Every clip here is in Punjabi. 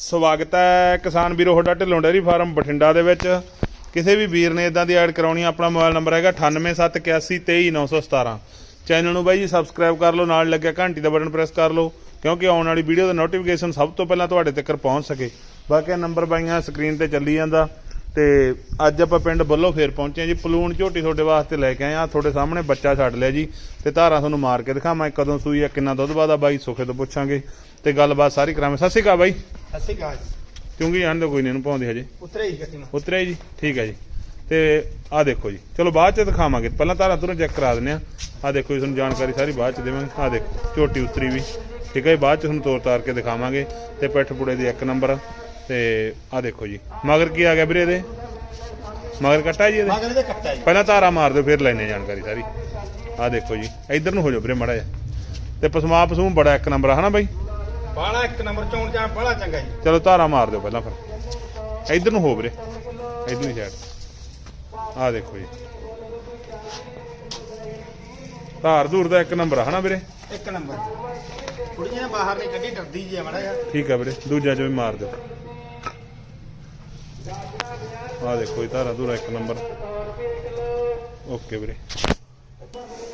ਸਵਾਗਤ ਹੈ ਕਿਸਾਨ ਵੀਰੋ ਤੁਹਾਡਾ ਢਿੱਲੋਂ ਡੇਅਰੀ ਫਾਰਮ ਬਠਿੰਡਾ ਦੇ ਵਿੱਚ। ਕਿਸੇ ਵੀ ਵੀਰ ਨੇ ਇਦਾਂ ਦੀ ਐਡ ਕਰਾਉਣੀ ਆ, ਆਪਣਾ ਮੋਬਾਈਲ ਨੰਬਰ ਹੈਗਾ 9871823917 ਚੈਨਲ ਨੂੰ ਬਾਈ ਜੀ ਸਬਸਕ੍ਰਾਈਬ ਕਰ ਲਓ ਨਾਲ ਲੱਗਿਆ ਘੰਟੀ ਦਾ ਬਟਨ ਪ੍ਰੈਸ ਕਰ ਲਓ ਕਿਉਂਕਿ ਆਉਣ ਵਾਲੀ ਵੀਡੀਓ ਦਾ ਨੋਟੀਫਿਕੇਸ਼ਨ ਸਭ ਤੋਂ ਪਹਿਲਾਂ ਤੁਹਾਡੇ ਤੱਕ ਪਹੁੰਚ ਸਕੇ। ਬਾਕੀ ਨੰਬਰ ਬਾਈਆਂ ਸਕਰੀਨ ਤੇ ਚੱਲੀ ਜਾਂਦਾ। ਤੇ ਅੱਜ ਆਪਾਂ ਪਿੰਡ ਬੱਲੋ ਫੇਰ ਪਹੁੰਚੇ ਜੀ। ਪਲੂਣ ਝੋਟੀ ਤੁਹਾਡੇ ਵਾਸਤੇ ਲੈ ਕੇ ਆਏ ਆ ਤੁਹਾਡੇ ਸਾਹਮਣੇ ਬੱਚਾ ਛੱਡ ਲਿਆ ਜੀ। ਤੇ ਧਾਰਾਂ ਤੁਹਾਨੂੰ ਮਾਰ ਕੇ ਦਿਖਾਵਾਂ ਕਦੋਂ ਸੂਈ ਆ ਕਿੰਨਾ ਦੁੱਧ ਬਾਦਾ ਬਾਈ ਸੁਖੇ ਤੋਂ ਪੁੱਛਾਂਗੇ। ਤੇ ਗੱਲਬਾਤ ਸਾਰੀ ਕਰਾਂਗੇ। ਸਤਿ ਸ਼੍ਰੀ ਅਕਾਲ ਬਾਈ। ਅਸੀਂ ਕਹਾ ਕਿਉਂਕਿ ਜਾਣਦੇ ਕੋਈ ਨਹੀਂ ਇਹਨੂੰ ਪਾਉਂਦੇ ਹਜੇ। ਉਤਰੇ ਹੀ ਗੱਟੀ ਨੂੰ। ਉਤਰਿਆ ਜੀ ਠੀਕ ਹੈ ਜੀ। ਤੇ ਆਹ ਦੇਖੋ ਜੀ ਚਲੋ ਬਾਅਦ ਚ ਦਿਖਾਵਾਂਗੇ। ਪਹਿਲਾਂ ਧਾਰਾਂ ਤੁਰੋਂ ਚੈੱਕ ਕਰਾ ਦਿੰਦੇ ਆ ਆਹ ਦੇਖੋ ਜੀ ਤੁਹਾਨੂੰ ਜਾਣਕਾਰੀ ਸਾਰੀ ਬਾਅਦ ਚ ਦੇਵਾਂਗੇ। ਆਹ ਦੇਖੋ ਝੋਟੀ ਉਤਰੀ ਵੀ। ਠੀਕ ਹੈ ਜੀ ਬਾਅਦ ਚ ਤੁਹਾਨੂੰ ਤੋਰ ਤਾਰ ਕੇ ਦਿਖਾਵਾਂਗੇ। ਤੇ ਪਿੱਠ ਪੁੜੇ ਦੀ ਇੱਕ ਨੰਬਰ ਤੇ ਆਹ ਦੇਖੋ ਜੀ ਮਗਰ ਕੀ ਆ ਗਿਆ ਵੀਰੇ ਇਹਦੇ? ਮਗਰ ਕੱਟਾ ਜੀ ਇਹਦੇ? ਮਗਰ ਦੇ ਕੱਟਾ ਜੀ। ਪਹਿਲਾਂ ਧਾਰਾ ਮਾਰ ਦਿਓ ਫਿਰ ਲੈਣੇ ਜਾਣਕਾਰੀ ਸਾਰੀ। ਆਹ ਦੇਖੋ ਜੀ ਇੱਧਰ ਨੂੰ ਹੋ ਜਾਓ ਵੀਰੇ ਮੜਾ ਜਾ ਤੇ ਪਸਮਾ ਪਸੂਮ ਬੜਾ ਇੱਕ ਨੰਬਰ ਆ ਹਨਾ ਬਾਈ? ਬਾਲਾ ਇੱਕ ਨੰਬਰ ਚੋਣ ਜਾਣ ਬੜਾ ਚੰਗਾ ਜੀ। ਚਲੋ ਧਾਰਾ ਮਾਰ ਦਿਓ ਪਹਿਲਾਂ ਫਿਰ। ਇੱਧਰ ਨੂੰ ਹੋ ਵੀਰੇ। ਇੱਧਰਲੀ ਸਾਈਡ ਆਹ ਦੇਖੋ ਜੀ। ਧਾਰ ਧੂਰ ਦਾ ਇੱਕ ਨੰਬਰ ਆ ਹਨਾ ਵੀਰੇ? ਇੱਕ ਨੰਬਰ। ਕੁੜੀਆਂ ਨੇ ਬਾਹਰ ਨਹੀਂ ਕੱਢੀ ਡਰਦੀ ਜੀ ਮੜਾ ਜਾ ਠੀਕ ਆ ਵੀਰੇ ਦੂਜਾ ਚ ਵੀ ਮਾਰ ਦਿਓ। ਆਹ ਦੇਖੋ ਜੀ ਧਾਰਾ ਧੂਰਾ ਇੱਕ ਨੰਬਰ। ਓਕੇ ਵੀਰੇ।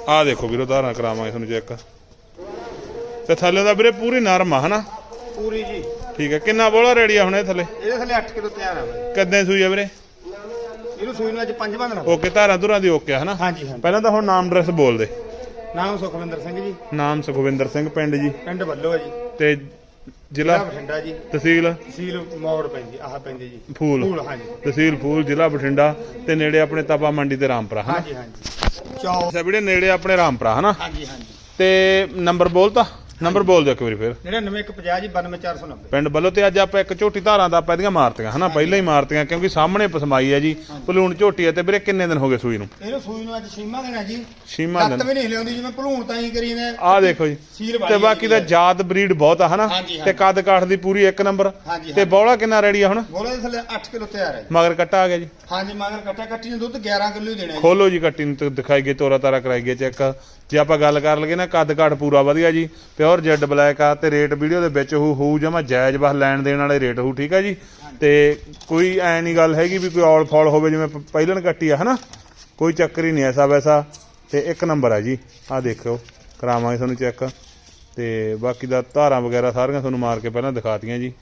ਆਹ ਦੇਖੋ ਵੀਰੋ ਧਾਰਾ ਕਰਾਵਾਂਗੇ ਤੁਹਾਨੂੰ ਚੈੱਕ। ਤੇ ਥੱਲੇ ਦਾ ਵੀਰੇ ਪੂਰੀ ਨਰਮ ਆ ਹਨਾ? ਪੂਰੀ ਜੀ। ਠੀਕ ਹੈ ਕਿੰਨਾ ਬੋਲਾ ਰੈਡੀ ਆ ਹੁਣ ਇਹ ਥੱਲੇ? ਇਹਦੇ ਥੱਲੇ 8 ਕਿਲੋ ਤਿਆਰ ਆ ਬਾਈ। ਕਿੰਨੇ ਸੂਈ ਆ ਵੀਰੇ? ਇਹਨੂੰ ਸੂਈ ਨੂੰ ਅੱਜ ਪੰਜ ਬੰਦ ਨਾ ਓਕੇ ਧਾਰਾਂ ਧੁਰਾਂ ਦੀ ਓਕੇ ਆ ਹਨਾ? ਹਾਂਜੀ ਹਾਂਜੀ। ਪਹਿਲਾਂ ਤਾਂ ਹੁਣ ਨਾਮ ਐਡਰੈਸ ਬੋਲ ਦੇ। ਨਾਮ ਸੁਖਵਿੰਦਰ ਸਿੰਘ ਜੀ। ਨਾਮ ਸੁਖਵਿੰਦਰ ਸਿੰਘ ਪਿੰਡ ਜੀ। ਪਿੰਡ ਵੱਲੋ ਹੈ ਜੀ। ਤੇ ਜ਼ਿਲ੍ਹਾ? ਬਠਿੰਡਾ ਜੀ। ਤਹਿਸੀਲ? ਤਹਿਸੀਲ ਮੌੜ ਪੈਂਦੀ ਆਹ ਪੈਂਦੀ ਜੀ। ਫੂਲ। ਫੂਲ ਹਾਂਜੀ। ਤਹਿਸੀਲ ਫੂਲ ਜ਼ਿਲ੍ਹਾ ਬਠਿੰਡਾ ਤੇ ਨੇੜੇ ਆਪਣੇ ਤਪਾ ਮੰਡੀ ਤੇ ਰਾਮਪੁਰਾ ਹਾਂਜੀ ਹਾਂਜੀ। ਚੌ ਅੱਛਾ ਵੀਰੇ ਨੇੜੇ ਆਪਣੇ ਰਾਮਪੁਰਾ ਹਨਾ? ਹਾਂਜੀ ਹਾਂਜੀ। ਤੇ ਨੰਬਰ ਬੋਲਤਾ ਨੰਬਰ ਬੋਲ ਦਿਓ ਇੱਕ ਵਾਰੀ ਫਿਰ। 9950 ਜੀ 92490 ਪਿੰਡ ਵੱਲੋਂ ਤੇ ਅੱਜ ਆਪਾਂ ਇੱਕ ਝੋਟੀ ਧਾਰਾਂ ਦਾ ਆਪਾਂ ਇਹਦੀਆਂ ਮਾਰਤੀਆਂ ਹਨਾ? ਪਹਿਲਾਂ ਹੀ ਮਾਰਤੀਆਂ ਕਿਉਂਕਿ ਸਾਹਮਣੇ ਪਸਮਾਈ ਹੈ ਜੀ ਪਲੂਣ ਝੋਟੀ ਹੈ ਤੇ ਵੀਰੇ ਕਿੰਨੇ ਦਿਨ ਹੋ ਗਏ ਸੂਈ ਨੂੰ? ਇਹਨੂੰ ਸੂਈ ਨੂੰ ਅੱਜ ਦਿਨ ਹੈ ਜੀ। ਲੱਤ ਦਿਨ। ਵੀ ਨਹੀਂ ਹਿਲਾਉਂਦੀ ਜਿਵੇਂ ਭਲੂਣ ਤਾਂ ਹੀ ਕਰੀ ਨੇ। ਆਹ ਦੇਖੋ ਜੀ। ਤੇ ਬਾਕੀ ਦਾ ਜਾਤ ਬਰੀਡ ਬਹੁਤ ਆ ਹਨਾ? ਤੇ ਕੱਦ ਕਾਠ ਦੀ ਪੂਰੀ ਇੱਕ ਨੰਬਰ। ਤੇ ਬੌਲਾ ਕਿੰਨਾ ਰੈਡੀ ਆ ਹੁਣ? ਬੋਲੇ ਦੇ ਥੱਲੇ 8 ਕਿਲੋ ਤਿਆਰ ਹੈ। ਮਗਰ ਕੱਟਾ ਆ ਗਿਆ ਜੀ। ਹਾਂਜੀ ਮਗਰ ਕੱਟਾ। ਕੱਟੀ ਨੇ ਦੁੱਧ 11 ਕਿਲੋ ਹੀ ਦੇਣਾ। ਖੋਲੋ ਜੀ ਕੱਟੀ ਨੂੰ ਦਿਖਾਈਏ ਤੋਰਾ ਤਾਰਾ ਕਰਾਈਏ ਚੈੱਕ। ਜੇ ਆਪਾਂ ਗੱਲ ਕਰ ਲਈਏ ਨਾ ਕੱਦ ਕਾਠ ਪੂਰਾ ਵਧੀਆ ਜੀ ਪਿਓਰ ਜੈਡ ਬਲੈਕ ਆ ਤੇ ਰੇਟ ਵੀਡੀਓ ਦੇ ਵਿੱਚ ਹੋ ਹੋਊ ਜਮਾ ਜਾਇਜ਼ ਬਸ ਲੈਣ ਦੇਣ ਵਾਲੇ ਰੇਟ ਹੋਊ ਠੀਕ ਆ ਜੀ? ਤੇ ਕੋਈ ਐ ਨਹੀਂ ਗੱਲ ਹੈਗੀ ਵੀ ਕੋਈ ਔਲ ਫੌਲ ਹੋਵੇ ਜਿਵੇਂ ਪ- ਪਹਿਲਣ ਕੱਟੀ ਆ, ਹਨਾ? ਕੋਈ ਚੱਕਰ ਹੀ ਨਹੀਂ ਐਸਾ ਵੈਸਾ। ਤੇ ਇੱਕ ਨੰਬਰ ਆ ਜੀ ਆ ਦੇਖਿਓ, ਕਰਾਵਾਂਗੇ ਤੁਹਾਨੂੰ ਚੈੱਕ ਤੇ ਬਾਕੀ ਦਾ ਧਾਰਾਂ ਵਗੈਰਾ ਸਾਰੀਆਂ ਤੁਹਾਨੂੰ ਮਾਰ ਕੇ ਪਹਿਲਾਂ ਦਿਖਾਤੀਆਂ ਜੀ।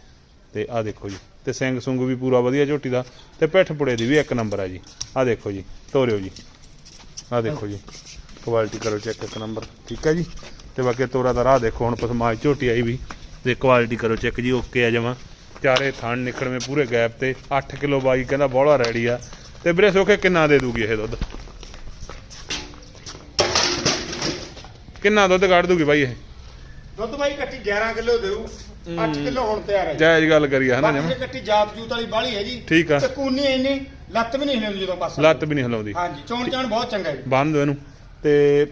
ਤੇ ਆ ਦੇਖੋ ਜੀ, ਤੇ ਸਿੰਘ ਸੁੰਗ ਵੀ ਪੂਰਾ ਵਧੀਆ ਝੋਟੀ ਦਾ। ਤੇ ਪਿੱਠ ਪੁੜੇ ਦੀ ਵੀ ਇੱਕ ਨੰਬਰ ਆ ਜੀ। ਆ ਦੇਖੋ ਜੀ, ਤੋਰਿਓ ਜੀ। ਆ ਦੇਖੋ ਜੀ ਕੁਆਲਿਟੀ ਕਰੋ ਚੈੱਕ ਇੱਕ ਨੰਬਰ, ਠੀਕ ਹੈ ਜੀ? ਤੇ ਬਾਕੀ ਤੋਰਾ ਦਾ ਰਾਹ ਦੇਖੋ ਹੁਣ ਪਸਮਾਜ ਝੋਟੀ ਆਈ ਵੀ। ਤੇ ਕੁਆਲਿਟੀ ਕਰੋ ਚੈੱਕ ਜੀ ਓਕੇ ਆ ਜਮਾ। ਚਾਰੇ ਥਣ ਨਿਕਲਵੇਂ ਪੂਰੇ ਗੈਪ ਤੇ 8 ਕਿਲੋ ਬਾਈ ਕਹਿੰਦਾ ਬੋਲਾ ਰੈਡੀ ਆ। ਤੇ ਵੀਰੇ ਸੋਖੇ ਕਿੰਨਾ ਦੇ ਦੂਗੀ ਇਹ ਦੁੱਧ? ਕਿੰਨਾ ਦੁੱਧ ਕੱਢ ਦੂਗੀ ਬਾਈ ਇਹ? ਦੁੱਧ ਬਾਈ ਕੱਟੀ 11 ਕਿਲੋ ਦੇਊ। 8 ਕਿਲੋ ਹੁਣ ਤਿਆਰ ਹੈ ਜੀ। ਜਾਇਜ਼ ਗੱਲ ਕਰੀਏ ਹਨਾ ਬਾਕੀ ਜਮਾ? ਕੱਟੀ ਜਾਤ ਜੂਤ ਵਾਲੀ ਬਾਲੀ ਹੈ ਜੀ। ਠੀਕ ਆ। ਤੇ ਕੂਨੀ ਇੰਨੀ ਲੱਤ ਵੀ ਨਹੀਂ ਹਿਲਾਉਂਦੀ ਜਦੋਂ ਪਾਸਾ। ਲੱਤ ਵੀ ਨਹੀਂ ਹਿਲਾਉਂਦੀ। ਹਾਂਜੀ ਚੌਣ ਚਾਣ ਬਹੁਤ ਚੰਗਾ ਜੀ। ਬੰਨ ਇਹਨੂੰ। ਤੇ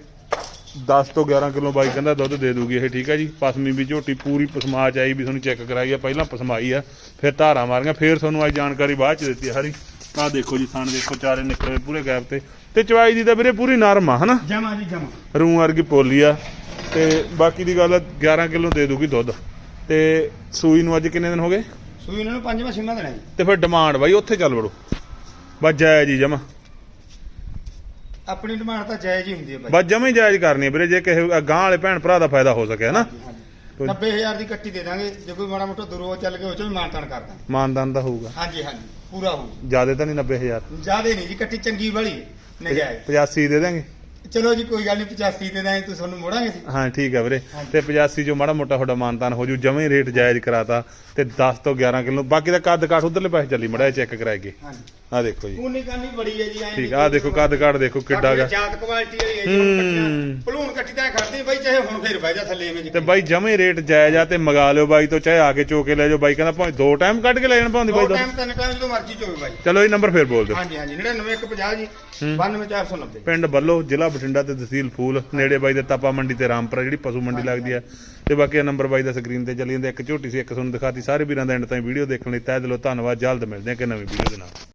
10 ਤੋਂ 11 ਕਿਲੋ ਬਾਈ ਕਹਿੰਦਾ ਦੁੱਧ ਦੇ ਦੂਗੀ ਇਹ ਠੀਕ ਹੈ ਜੀ? ਪਸਮੀ ਵੀ ਝੋਟੀ ਪੂਰੀ ਪਸਮਾ ਚ ਆਈ ਵੀ ਤੁਹਾਨੂੰ ਚੈੱਕ ਕਰਾਈ ਆ ਪਹਿਲਾਂ ਪਸਮਾਈ ਆ ਫਿਰ ਧਾਰਾਂ ਮਾਰੀਆਂ ਫਿਰ ਤੁਹਾਨੂੰ ਅੱਜ ਜਾਣਕਾਰੀ ਬਾਅਦ ਚ ਦਿੱਤੀ ਆ ਹਰੀ। ਆਹ ਦੇਖੋ ਜੀ ਥਣ ਦੇਖੋ ਚਾਰੇ ਨਿਕਲੇ ਪੂਰੇ ਗੈਪ ਤੇ। ਤੇ ਚਵਾਈ ਦੀ ਤਾਂ ਵੀਰੇ ਪੂਰੀ ਨਰਮ ਆ ਹਨਾ? ਜਮਾ ਜੀ ਜਮਾ। ਰੂੰ ਵਰਗੀ ਪੋਲੀ ਆ। ਤੇ ਬਾਕੀ ਦੀ ਗੱਲ ਆ, 11 ਕਿਲੋ ਦੇ ਦੂਗੀ ਦੁੱਧ। ਤੇ ਸੂਈ ਨੂੰ ਅੱਜ ਕਿੰਨੇ ਦਿਨ ਹੋ ਗਏ? ਸੂਈ ਇਹਨਾਂ ਨੂੰ ਪੰਜਵਾਂ ਛੇਵਾਂ ਦੇਣਾ ਜੀ। ਤੇ ਫਿਰ ਡਿਮਾਂਡ ਬਾਈ ਉੱਥੇ ਚੱਲ ਵੜੋ। ਬਸ ਜਾਇਜ਼ ਜੀ ਜਮਾ। ਆਪਣੀ ਡਿਮਾਂਡ ਤਾਂ ਜਾਇਜ਼ ਹੀ ਹੁੰਦੀ ਹੈ ਬਾਈ। ਬਸ ਜਮਾ ਹੀ ਜਾਇਜ਼ ਕਰਨੀ ਆ ਵੀਰੇ ਜੇ ਕਿਸੇ ਗਾਂ ਵਾਲੇ ਭੈਣ ਭਰਾ ਦਾ ਫਾਇਦਾ ਹੋ ਸਕੇ ਹਨਾ? ਹਾਂਜੀ 90000 ਦੀ ਕੱਟੀ ਦੇ ਦਾਂਗੇ। ਜੇ ਕੋਈ ਮਾੜਾ ਮੋਟਾ ਦੂਰੋਂ ਚੱਲ ਕੇ ਉਹ ਚ ਵੀ ਮਾਨਤਾਨ ਕਰ ਦਾਂਗੇ। ਮਾਨਦਾਨ ਦਾ ਹੋਊਗਾ। ਹਾਂਜੀ ਹਾਂਜੀ। ਪੂਰਾ ਹੋਊ। ਜ਼ਿਆਦਾ ਤਾਂ ਨਹੀਂ 90000 ਜਿਆਦੇ ਨਹੀਂ ਜੀ ਕੱਟੀ ਚੰਗੀ ਵਾਲੀ ਨਜਾਇਜ਼। 85 ਦੇ ਦਾਂਗੇ। ਚਲੋ ਜੀ ਕੋਈ ਗੱਲ ਨਹੀਂ 85 ਦੇ ਦਾਂਗੇ ਤੁਸੀਂ ਤੁਹਾਨੂੰ ਮੋੜਾਂਗੇ ਸੀ ਹਾਂ ਠੀਕ ਹੈ ਵੀਰੇ। ਤੇ 85 ਜੋ ਮਾੜਾ ਮੋਟਾ ਤੁਹਾਡਾ ਮਾਨਤਾਨ ਹੋ ਜੂ ਜਮੇ ਰੇਟ ਜਾਇਜ਼ ਕਰਾਤਾ ਤੇ 10 ਤੋਂ 11 ਕਿਲੋ ਬਾਕੀ ਦਾ ਕੱਦ ਕਾਠ ਉਧਰਲੇ ਪਾਸੇ ਚੱਲੀ ਮੜਾ ਚੈੱਕ ਕਰਾਏਗੇ ਹਾਂਜੀ। ਆ ਦੇਖੋ ਜੀ। ਕੂਨੀ ਕਾਨੀ ਬੜੀ ਹੈ ਜੀ ਐਂ ਠੀਕ ਆ ਦੇਖੋ ਕੱਦ ਕਾਠ ਦੇਖੋ ਕਿੱਡਾ ਗਾ ਜਾਤ ਕੁਆਲਿਟੀ ਵਾਲੀ ਹੈ ਜੀ ਭਲੂਣ ਕੱਟੀ ਤਾਂ ਖੜਦੀ ਬਾਈ ਚਾਹੇ ਹੁਣ ਫੇਰ ਬਹਿ ਜਾ ਥੱਲੇ ਐਵੇਂ ਜੀ। ਤੇ ਬਾਈ ਜਮੇ ਰੇਟ ਜਾਇਜ਼ ਆ ਤੇ ਮੰਗਾ ਲਿਓ ਬਾਈ ਤੋਂ ਚਾਹੇ ਆ ਕੇ ਚੋਕੇ ਲੈ ਜਾਓ। ਬਾਈ ਕਹਿੰਦਾ ਭਾਵੇਂ ਦੋ ਟਾਈਮ ਕੱਢ ਕੇ ਲੈ ਜਾਣ ਭਾਉਂਦੀ ਬਾਈ ਦੋ ਟਾਈਮ ਤਿੰਨ ਟਾਈਮ ਜਦੋਂ ਮਰਜ਼ੀ ਚੋਵੇ ਬਾਈ। ਚਲੋ ਇਹ ਨੰਬਰ ਫੇਰ ਬੋਲ ਦਿਓ। ਹਾਂਜੀ ਹਾਂਜੀ 99150 ਜੀ 92490 ਪਿੰਡ ਬੱਲੋ ਜ਼ਿਲ੍ਹਾ ਬਠਿੰਡਾ ਤੇ ਤਹਿਸੀਲ ਫੂਲ ਨੇੜੇ ਬਾਈ ਦੇ ਤਾਪਾ ਮੰਡੀ ਤੇ ਰਾਮਪੁਰਾ ਜਿਹੜੀ ਪਸ਼ੂ ਮੰਡੀ ਲੱਗਦੀ ਆ ਤੇ ਬਾਕੀ ਇਹ ਨੰਬਰ ਬਾਈ ਦਾ ਸਕਰੀਨ ਤੇ ਚੱਲੀ ਜਾਂਦਾ। ਇੱਕ ਝੋਟੀ ਸੀ ਇੱਕ ਤੁਹਾਨੂੰ ਦਿਖਾਤੀ। ਸਾਰੇ ਵੀਰਾਂ ਦਾ ਐਂਡ ਤਾਈਂ ਵੀਡੀਓ ਦੇਖਣ ਲਈ ਤਹਿ ਦਿਲੋਂ ਧੰਨਵਾਦ। ਜਲਦ ਮਿਲਦੇ ਆ ਕਿ ਨਵੀਂ ਵੀਡੀਓ ਦੇ ਨਾਲ।